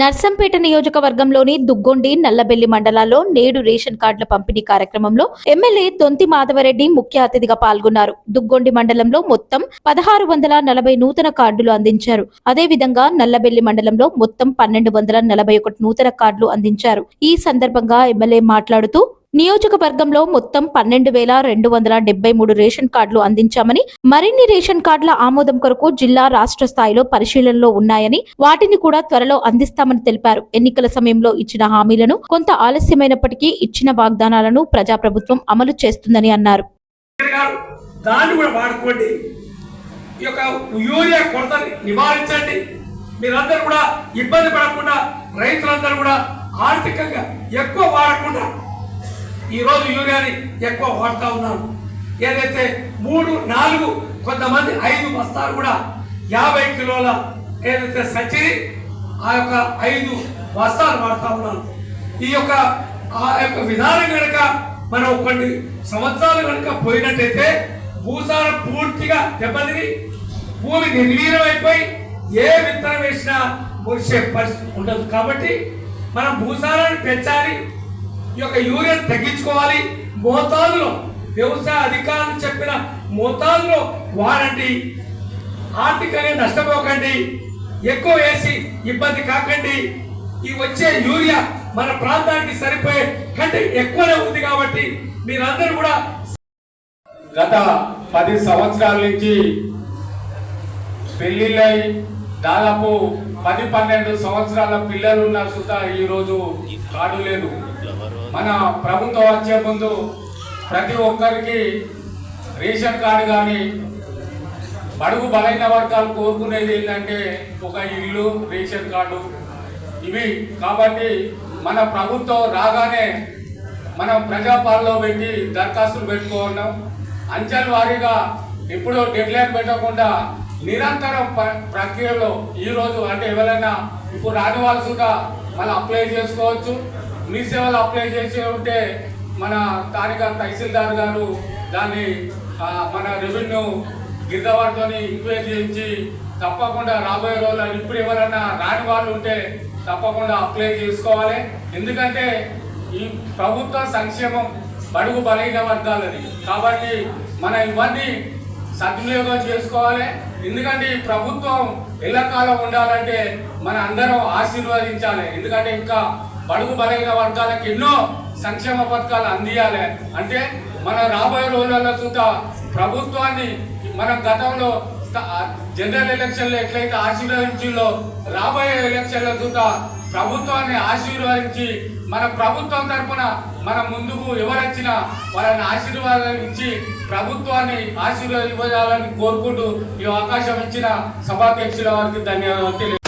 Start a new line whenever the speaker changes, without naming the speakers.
నర్సంపేట నియోజకవర్గంలోని దుగ్గొండి నల్లబెల్లి మండలాల్లో నేడు రేషన్ కార్డుల పంపిణీ కార్యక్రమంలో ఎమ్మెల్యే దొంతి మాధవరెడ్డి ముఖ్య అతిథిగా పాల్గొన్నారు. దుగ్గొండి మండలంలో మొత్తం పదహారు వందల నలభై నూతన కార్డులు అందించారు. అదేవిధంగా నల్లబెల్లి మండలంలో మొత్తం పన్నెండు వందల నలభై ఒకటి నూతన కార్డులు అందించారు. ఈ సందర్భంగా ఎమ్మెల్యే మాట్లాడుతూ నియోజకవర్గంలో మొత్తం పన్నెండు వేల రెండు వందల డెబ్బై మూడు రేషన్ కార్డులు అందించామని మరిన్ని రేషన్ కార్డుల ఆమోదం కొరకు జిల్లా రాష్ట్ర స్థాయిలో పరిశీలనలో ఉన్నాయని వాటిని కూడా త్వరలో అందిస్తామని తెలిపారు. ఎన్నికల సమయంలో ఇచ్చిన హామీలను కొంత ఆలస్యమైనప్పటికీ ఇచ్చిన వాగ్దానాలను ప్రజాప్రభుత్వం అమలు చేస్తుందని అన్నారు.
దాన్ని కూడా వాడుకోండి. ఈ యొక్క యూరియా కొరతని నివారించండి. మీరందరూ కూడా ఇబ్బంది పడకుండా రైతులందరూ కూడా ఆర్థికంగా ఎక్కువ వాడకుండా ఈరోజు యూరియాని ఎక్కువ వాడుతూ ఉన్నాను. ఏదైతే మూడు నాలుగు కొంతమంది ఐదు బస్తాలు కూడా యాభై కిలోల ఏదైతే సచ్చిని ఆ యొక్క ఐదు బస్తాలు వాడుతూ ఉన్నాను. ఈ యొక్క ఆ యొక్క విధానం కనుక మనం కొన్ని సంవత్సరాలు కనుక పోయినట్టయితే భూసారం పూర్తిగా దెబ్బతిని భూమి నిర్వీర్యం అయిపోయి ఏ విత్తనం వేసినా వచ్చే పరిస్థితి ఉండదు. కాబట్టి మనం భూసారాన్ని పెంచాలి ఈ యొక్క యూరియాను తగ్గించుకోవాలి. మోతాదులో వ్యవసాయ అధికారులు చెప్పిన మోతాదులో వాడండి. ఆర్థికంగా నష్టపోకండి. ఎక్కువ వేసి ఇబ్బంది కాకండి. ఈ వచ్చే యూరియా మన ప్రాంతానికి సరిపోయే కంటే ఎక్కువనే ఉంది కాబట్టి మీరందరూ కూడా
గత పది సంవత్సరాల నుంచి పెళ్ళిళ్ళై దాదాపు పది పన్నెండు సంవత్సరాల పిల్లలు ఉన్న సుతా ఈరోజు కాడు లేదు. మన ప్రభుత్వం వచ్చే ముందు ప్రతి ఒక్కరికి రేషన్ కార్డు కానీ బడుగు బలైన వర్గాలు కోరుకునేది ఏంటంటే ఒక ఇల్లు రేషన్ కార్డు. ఇవి కాబట్టి మన ప్రభుత్వం రాగానే మనం ప్రజాపాలలో పెట్టి దరఖాస్తులు పెట్టుకున్నాం అంచెల వారీగా ఇప్పుడు డెడ్లైన్ పెట్టకుండా నిరంతరం ప్రక్రియలో ఈ రోజు అంటే ఎవరైనా ఇప్పుడు రాని వాళ్ళు మళ్ళీ అప్లై చేసుకోవచ్చు. మీ సేవలు అప్లై చేసి ఉంటే మన స్థానిక తహసీల్దార్ గారు దాన్ని మన రెవెన్యూ గిరిదవాడితో ఎంక్వైరీ చేయించి తప్పకుండా రాబోయే రోజుల్లో ఇప్పుడు ఎవరైనా రాని వాళ్ళు ఉంటే తప్పకుండా అప్లై చేసుకోవాలి. ఎందుకంటే ఈ ప్రభుత్వ సంక్షేమం బడుగు బలహీన వర్గాలని కాబట్టి మన ఇవన్నీ సద్వినియోగం చేసుకోవాలి. ఎందుకంటే ఈ ప్రభుత్వం ఎల్లకాలం ఉండాలంటే మన అందరం ఆశీర్వదించాలి. ఎందుకంటే ఇంకా బడుగు బలైన వర్గాలకు ఎన్నో సంక్షేమ పథకాలు అందియాలి. అంటే మన రాబోయే రోజులలో చూద్దా ప్రభుత్వాన్ని మనం గతంలో జనరల్ ఎలక్షన్లో ఎట్లయితే ఆశీర్వదించిందో రాబోయే ఎలక్షన్ల చూద్దా ప్రభుత్వాన్ని ఆశీర్వదించి మన ప్రభుత్వం తరపున మన ముందుకు ఎవరొచ్చినా వాళ్ళని ఆశీర్వాదం ఇచ్చి ప్రభుత్వాన్ని ఆశీర్వాదాలని కోరుకుంటూ ఈ అవకాశం ఇచ్చిన సభాధ్యక్షుల వారికి ధన్యవాదాలు